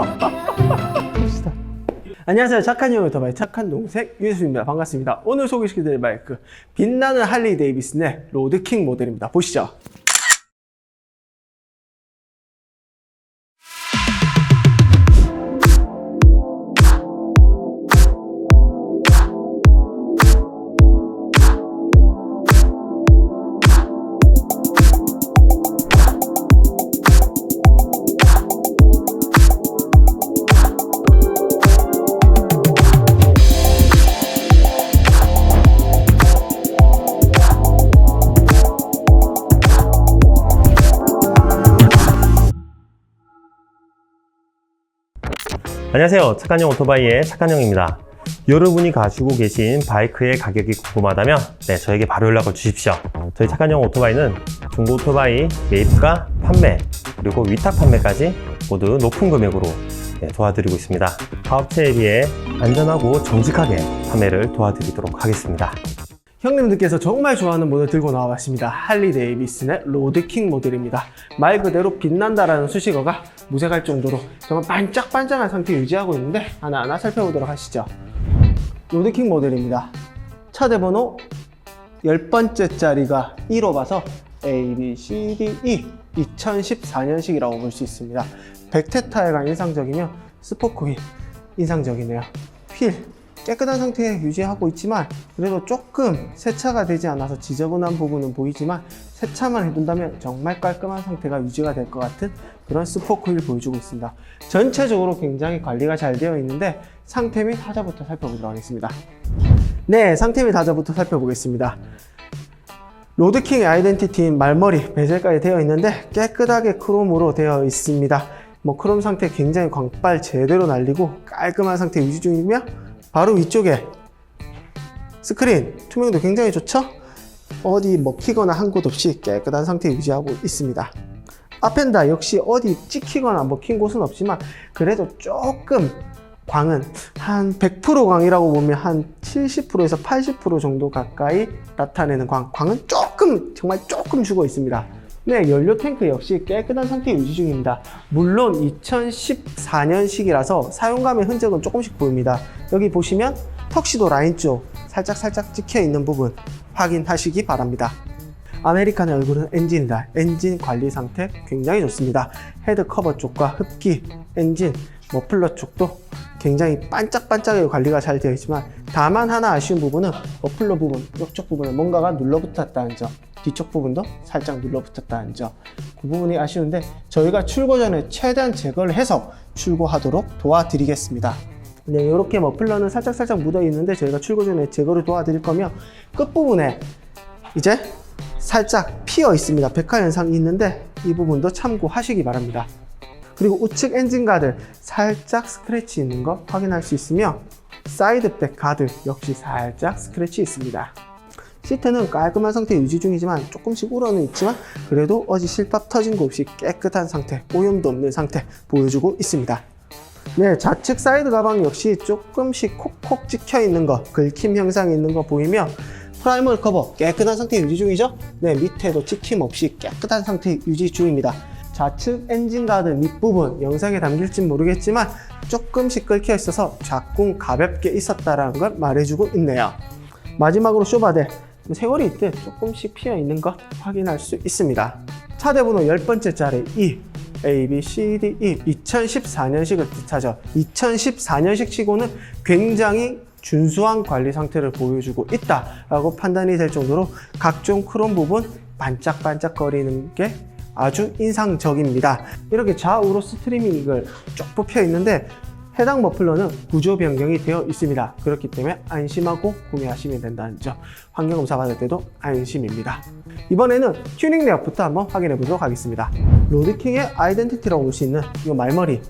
안녕하세요. 착한 형 오토바이 착한 동생 유수입니다. 반갑습니다. 오늘 소개시켜드릴 바이크 빛나는 할리 데이비슨의 로드킹 모델입니다. 보시죠. 안녕하세요. 착한형 오토바이의 착한형입니다. 여러분이 가지고 계신 바이크의 가격이 궁금하다면 네, 저에게 바로 연락을 주십시오. 저희 착한형 오토바이는 중고 오토바이 매입과 판매 그리고 위탁 판매까지 모두 높은 금액으로 네, 도와드리고 있습니다. 사업체에 비해 안전하고 정직하게 판매를 도와드리도록 하겠습니다. 형님들께서 정말 좋아하는 모델 들고 나와봤습니다. 할리 데이비슨의 로드킹 모델입니다. 말 그대로 빛난다라는 수식어가 무색할 정도로 정말 반짝반짝한 상태 유지하고 있는데 하나하나 살펴보도록 하시죠. 로드킹 모델입니다. 차대 번호 10번째 자리가 1호 봐서 A, B, C, D, E 2014년식이라고 볼 수 있습니다. 백태 타이어가 인상적이며 스포코일 인상적이네요. 휠 깨끗한 상태에 유지하고 있지만 그래도 조금 세차가 되지 않아서 지저분한 부분은 보이지만 세차만 해둔다면 정말 깔끔한 상태가 유지가 될 것 같은 그런 스포크를 보여주고 있습니다. 전체적으로 굉장히 관리가 잘 되어 있는데 상태 및 하자부터 살펴보도록 하겠습니다. 네, 상태 및 하자부터 살펴보겠습니다. 로드킹의 아이덴티티인 말머리, 베젤까지 되어 있는데 깨끗하게 크롬으로 되어 있습니다. 뭐 크롬 상태 굉장히 광빨 제대로 날리고 깔끔한 상태 유지 중이며 바로 위쪽에 스크린 투명도 굉장히 좋죠? 어디 먹히거나 한 곳 없이 깨끗한 상태 유지하고 있습니다. 아펜다 역시 어디 찍히거나 먹힌 곳은 없지만 그래도 조금 광은 한 100% 광이라고 보면 한 70%에서 80% 정도 가까이 나타내는 광. 광은 조금 정말 조금 죽어 있습니다. 네, 연료 탱크 역시 깨끗한 상태 유지 중입니다. 물론 2014년식이라서 사용감의 흔적은 조금씩 보입니다. 여기 보시면 턱시도 라인 쪽 살짝 살짝 찍혀 있는 부분 확인하시기 바랍니다. 아메리칸의 얼굴은 엔진이다. 엔진 관리 상태 굉장히 좋습니다. 헤드 커버 쪽과 흡기, 엔진, 머플러 쪽도 굉장히 반짝반짝하게 관리가 잘 되어 있지만 다만 하나 아쉬운 부분은 머플러 부분, 이쪽 부분에 뭔가가 눌러붙었다는 점 뒤쪽 부분도 살짝 눌러붙었다는 점 그 부분이 아쉬운데 저희가 출고 전에 최대한 제거를 해서 출고하도록 도와드리겠습니다 네, 이렇게 머플러는 살짝살짝 묻어 있는데 저희가 출고 전에 제거를 도와드릴 거며 끝부분에 이제 살짝 피어 있습니다. 백화 현상이 있는데 이 부분도 참고하시기 바랍니다. 그리고 우측 엔진 가드 살짝 스크래치 있는 거 확인할 수 있으며 사이드백 가드 역시 살짝 스크래치 있습니다. 시트는 깔끔한 상태 유지 중이지만 조금씩 울어는 있지만 그래도 어지 실밥 터진 거 없이 깨끗한 상태, 오염도 없는 상태 보여주고 있습니다. 네, 좌측 사이드 가방 역시 조금씩 콕콕 찍혀 있는 거, 긁힘 형상이 있는 거 보이며 프라이머리 커버 깨끗한 상태 유지 중이죠? 네, 밑에도 찍힘 없이 깨끗한 상태 유지 중입니다. 좌측 엔진 가드 밑부분 영상에 담길진 모르겠지만 조금씩 긁혀 있어서 작군 가볍게 있었다라는 걸 말해주고 있네요. 마지막으로 쇼바데 세월이 있듯 조금씩 피어 있는 것 확인할 수 있습니다. 차대 번호 10번째 자리 E A, B, C, D, E 2014년식을 뜻하죠. 2014년식 치고는 굉장히 준수한 관리 상태를 보여주고 있다라고 판단이 될 정도로 각종 크롬 부분 반짝반짝거리는 게 아주 인상적입니다. 이렇게 좌우로 스트리밍을 쭉 뽑혀 있는데 해당 머플러는 구조 변경이 되어 있습니다. 그렇기 때문에 안심하고 구매하시면 된다는 점. 환경 검사 받을 때도 안심입니다. 이번에는 튜닝 내역부터 한번 확인해 보도록 하겠습니다. 로드킹의 아이덴티티라고 볼 수 있는 이 말머리.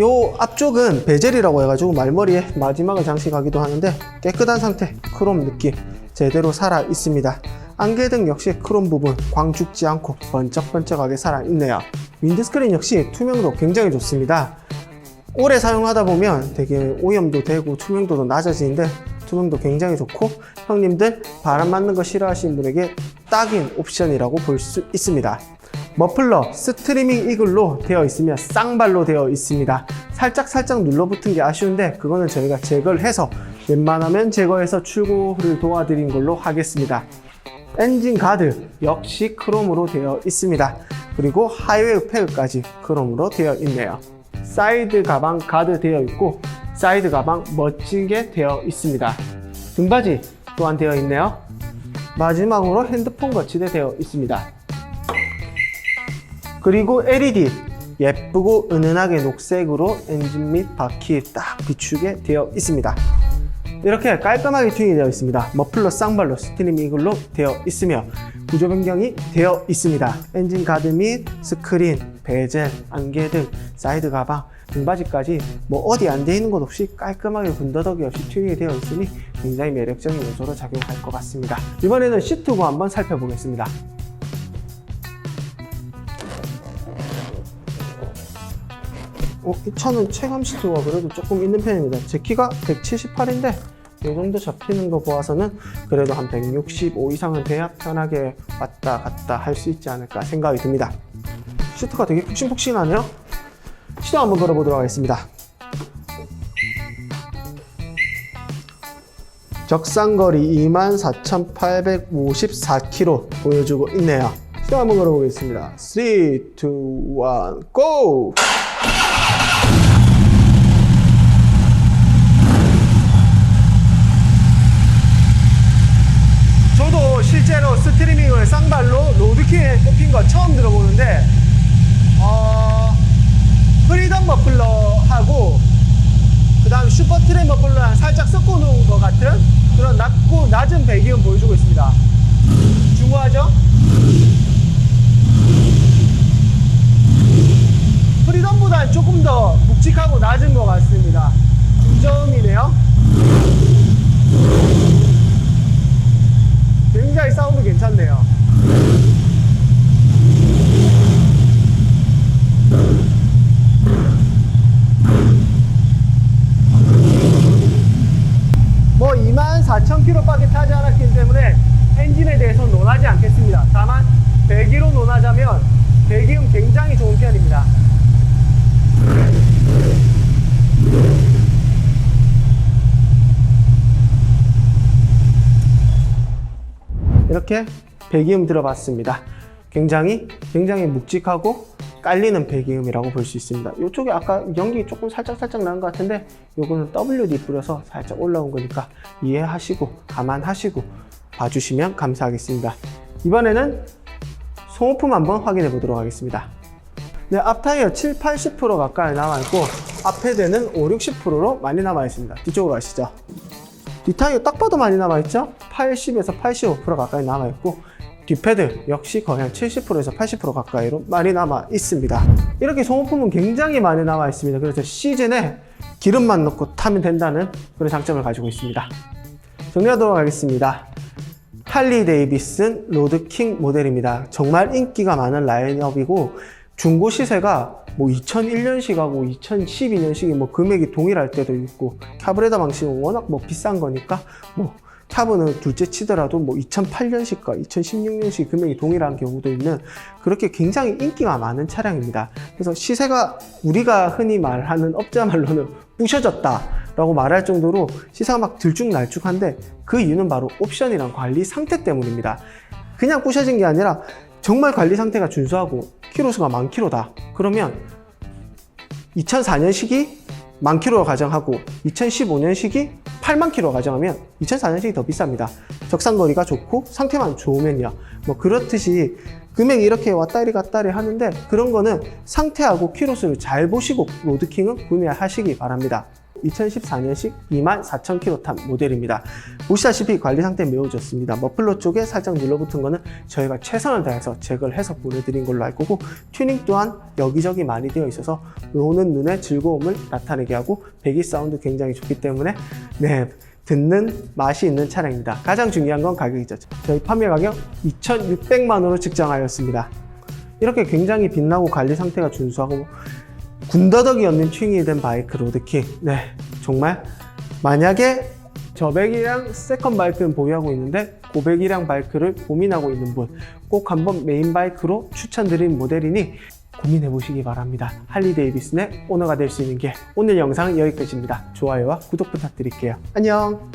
요 앞쪽은 베젤이라고 해가지고 말머리에 마지막을 장식하기도 하는데 깨끗한 상태, 크롬 느낌 제대로 살아 있습니다. 안개등 역시 크롬 부분 광 죽지 않고 번쩍번쩍하게 살아 있네요. 윈드스크린 역시 투명도 굉장히 좋습니다. 오래 사용하다 보면 되게 오염도 되고 투명도도 낮아지는데 투명도 굉장히 좋고 형님들 바람 맞는 거 싫어하시는 분에게 딱인 옵션이라고 볼 수 있습니다. 머플러 스트리밍 이글로 되어 있으며 쌍발로 되어 있습니다. 살짝 살짝 눌러붙은 게 아쉬운데 그거는 저희가 제거를 해서 웬만하면 제거해서 출고를 도와드린 걸로 하겠습니다. 엔진 가드 역시 크롬으로 되어 있습니다. 그리고 하이웨이 패드까지 크롬으로 되어 있네요. 사이드 가방 가드 되어 있고 사이드 가방 멋지게 되어 있습니다. 등받이 또한 되어 있네요. 마지막으로 핸드폰 거치대 되어 있습니다. 그리고 LED 예쁘고 은은하게 녹색으로 엔진 및 바퀴에 딱 비추게 되어 있습니다. 이렇게 깔끔하게 튜닝이 되어 있습니다. 머플러 쌍발로 스트림 이글로 되어 있으며 구조 변경이 되어 있습니다. 엔진 가드 및 스크린, 베젤, 안개 등 사이드 가방, 등받이까지 뭐 어디 안 돼 있는 것 없이 깔끔하게 군더더기 없이 튜닝이 되어 있으니 굉장히 매력적인 요소로 작용할 것 같습니다. 이번에는 시트고 한번 살펴보겠습니다. 어, 이 차는 체감 시트가 그래도 조금 있는 편입니다. 제 키가 178인데 이 정도 잡히는 거 보아서는 그래도 한 165 이상은 돼야 편하게 왔다 갔다 할 수 있지 않을까 생각이 듭니다. 시트가 되게 푹신푹신하네요. 시동 한번 걸어보도록 하겠습니다. 적상거리 24,854km 보여주고 있네요. 시동 한번 걸어보겠습니다. 3, 2, 1, GO! 저도 실제로 스트리밍을 쌍발로 로드킹에 꼽힌 거 처음 들어보는데 어, 프리덤 머플러하고 그 다음 슈퍼 트레 머플러랑 살짝 섞어 놓은 것 같은 그런 낮고 낮은 배기음 보여주고 있습니다. 중후하죠? 프리덤보다 조금 더 묵직하고 낮은 것 같습니다. 중저음이네요 굉장히 사운드 괜찮네요. 뭐 24,000km밖에 타지 않았기 때문에 엔진에 대해서 논하지 않겠습니다. 다만 배기로 논하자면 배기음 굉장히 좋은 편입니다. 이렇게 배기음 들어봤습니다. 굉장히 굉장히 묵직하고 깔리는 배기음이라고 볼 수 있습니다. 이쪽에 아까 연기 조금 살짝 살짝 나는 것 같은데 이거는 WD 뿌려서 살짝 올라온 거니까 이해하시고 감안하시고 봐주시면 감사하겠습니다. 이번에는 소모품 한번 확인해 보도록 하겠습니다. 네, 앞 타이어 7, 80% 가까이 남아 있고 앞 헤드는 5, 60%로 많이 남아 있습니다. 뒤쪽으로 가시죠. 뒷타이어 딱 봐도 많이 남아있죠? 80에서 85% 가까이 남아있고 뒷패드 역시 거의 한 70%에서 80% 가까이로 많이 남아 있습니다. 이렇게 소모품은 굉장히 많이 남아 있습니다. 그래서 시즌에 기름만 넣고 타면 된다는 그런 장점을 가지고 있습니다. 정리하도록 하겠습니다. 할리 데이비슨 로드킹 모델입니다. 정말 인기가 많은 라인업이고 중고 시세가 뭐 2001년식하고 2012년식이 뭐 금액이 동일할 때도 있고 카브레다 방식은 워낙 뭐 비싼 거니까 뭐 카브는 둘째 치더라도 뭐 2008년식과 2016년식 금액이 동일한 경우도 있는 그렇게 굉장히 인기가 많은 차량입니다. 그래서 시세가 우리가 흔히 말하는 업자 말로는 부셔졌다라고 말할 정도로 시세가 막 들쭉날쭉한데 그 이유는 바로 옵션이랑 관리 상태 때문입니다. 그냥 부셔진 게 아니라 정말 관리 상태가 준수하고 키로수가 만 킬로다. 그러면 2004년식이 만 킬로 가정하고 2015년식이 8만 킬로 가정하면 2004년식이 더 비쌉니다. 적상거리가 좋고 상태만 좋으면요. 뭐 그렇듯이 금액이 이렇게 왔다리 갔다리 하는데 그런 거는 상태하고 키로수를 잘 보시고 로드킹은 구매하시기 바랍니다. 2014년식 24,000km 탄 모델입니다. 보시다시피 관리 상태 매우 좋습니다. 머플러 쪽에 살짝 눌러붙은 거는 저희가 최선을 다해서 제거를 해서 보내드린 걸로 알 거고 튜닝 또한 여기저기 많이 되어 있어서 노는 눈의 즐거움을 나타내게 하고 배기 사운드 굉장히 좋기 때문에 네 듣는 맛이 있는 차량입니다. 가장 중요한 건 가격이죠. 저희 판매 가격 2,600만 원으로 측정하였습니다. 이렇게 굉장히 빛나고 관리 상태가 준수하고 군더더기 없는 튜닝이 된 바이크 로드킹. 네, 정말 만약에 저배기량 세컨 바이크는 보유하고 있는데 고배기량 바이크를 고민하고 있는 분 꼭 한번 메인 바이크로 추천드린 모델이니 고민해 보시기 바랍니다. 할리 데이비슨의 오너가 될 수 있는 길 오늘 영상은 여기까지입니다. 좋아요와 구독 부탁드릴게요. 안녕.